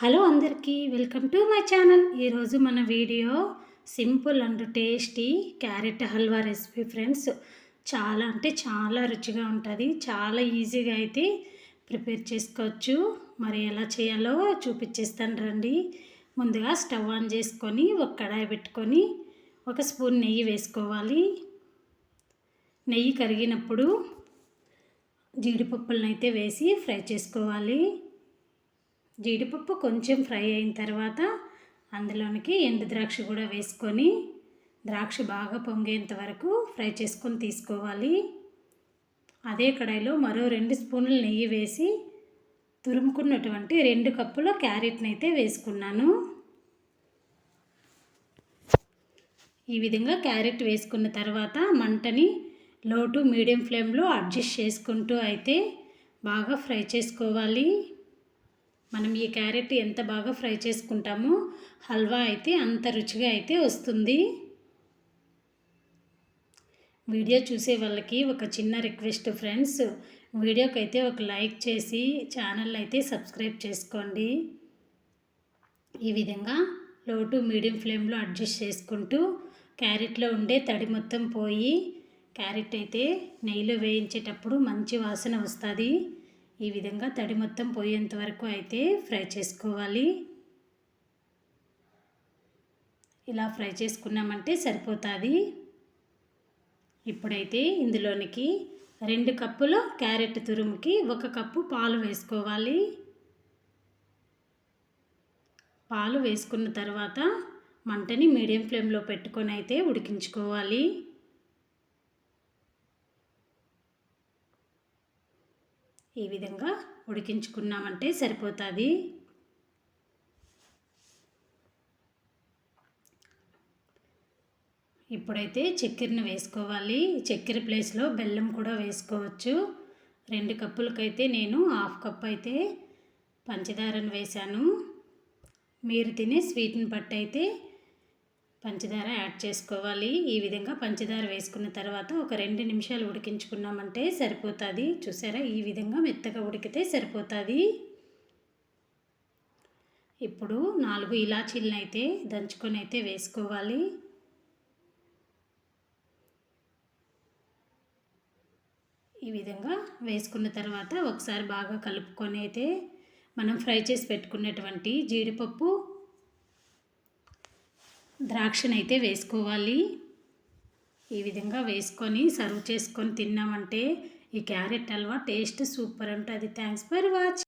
Hello అందరికీ welcome to my channel. ఈరోజు మన video simple and tasty carrot halwa recipe friends. చాలా అంటే చాలా రుచిగా ఉంటుంది. చాలా ఈజీగా అయితే ప్రిపేర్ చేసుకోవచ్చు. మరి ఎలా చేయాలో చూపించేస్తాను రండి. ముందుగా స్టవ్ ఆన్ చేసుకొని ఒక కడాయి పెట్టుకొని ఒక స్పూన్ నెయ్యి వేసుకోవాలి. నెయ్యి కరిగినప్పుడు జీడిపప్పులను అయితే వేసి ఫ్రై చేసుకోవాలి. జీడిపప్పు కొంచెం ఫ్రై అయిన తర్వాత అందులోనికి ఎండు ద్రాక్ష కూడా వేసుకొని ద్రాక్ష బాగా పొంగేంత వరకు ఫ్రై చేసుకొని తీసుకోవాలి. అదే కడాయిలో మరో రెండు స్పూన్లు నెయ్యి వేసి తురుముకున్నటువంటి రెండు కప్పుల క్యారెట్ని అయితే వేసుకున్నాను. ఈ విధంగా క్యారెట్ వేసుకున్న తర్వాత మంటని లో టు మీడియం ఫ్లేమ్లో అడ్జస్ట్ చేసుకుంటూ అయితే బాగా ఫ్రై చేసుకోవాలి. మనం ఈ క్యారెట్ ఎంత బాగా ఫ్రై చేసుకుంటామో హల్వా అయితే అంత రుచిగా అయితే వస్తుంది. వీడియో చూసే వాళ్ళకి ఒక చిన్న రిక్వెస్ట్ ఫ్రెండ్స్ వీడియోకి అయితే ఒక లైక్ చేసి ఛానల్ అయితే సబ్స్క్రైబ్ చేసుకోండి. ఈ విధంగా లో టు మీడియం ఫ్లేమ్లో అడ్జస్ట్ చేసుకుంటూ క్యారెట్లో ఉండే తడి మొత్తం పోయి క్యారెట్ అయితే నెయ్యిలో వేయించేటప్పుడు మంచి వాసన వస్తుంది. ఈ విధంగా తడి మొత్తం పోయేంత వరకు అయితే ఫ్రై చేసుకోవాలి. ఇలా ఫ్రై చేసుకున్నామంటే సరిపోతుంది. ఇప్పుడైతే ఇందులోనికి రెండు కప్పుల క్యారెట్ తురుముకి ఒక కప్పు పాలు వేసుకోవాలి. పాలు వేసుకున్న తర్వాత మంటని మీడియం ఫ్లేమ్లో పెట్టుకొని అయితే ఉడికించుకోవాలి. ఈ విధంగా ఉడికించుకున్నామంటే సరిపోతుంది. ఇప్పుడైతే చక్కెరను వేసుకోవాలి. చక్కెర ప్లేస్లో బెల్లం కూడా వేసుకోవచ్చు. రెండు కప్పులకైతే నేను హాఫ్ కప్ అయితే పంచదారను వేశాను. మీరు తినే స్వీట్ని బట్టి అయితే పంచదార యాడ్ చేసుకోవాలి. ఈ విధంగా పంచదార వేసుకున్న తర్వాత ఒక రెండు నిమిషాలు ఉడికించుకున్నామంటే సరిపోతుంది. చూసారా? ఈ విధంగా మెత్తగా ఉడికితే సరిపోతుంది. ఇప్పుడు నాలుగు ఇలాచీలను అయితే దంచుకొని అయితే వేసుకోవాలి. ఈ విధంగా వేసుకున్న తర్వాత ఒకసారి బాగా కలుపుకొని అయితే మనం ఫ్రై చేసి పెట్టుకున్నటువంటి జీడిపప్పు ద్రాక్షనైతే వేసుకోవాలి. ఈ విధంగా వేసుకొని సర్వ్ చేసుకొని తిన్నామంటే ఈ క్యారెట్ హల్వా టేస్ట్ సూపర్ ఉంటుంది. Thanks for watch